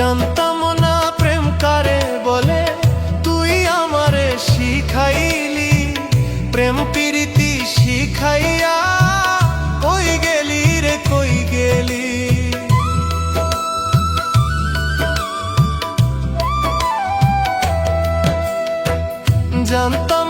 জানতাম না প্রেম কারে বলে? তুই আমারে শিখাইলি প্রেম প্রীতি শিখাইয়া জানতাম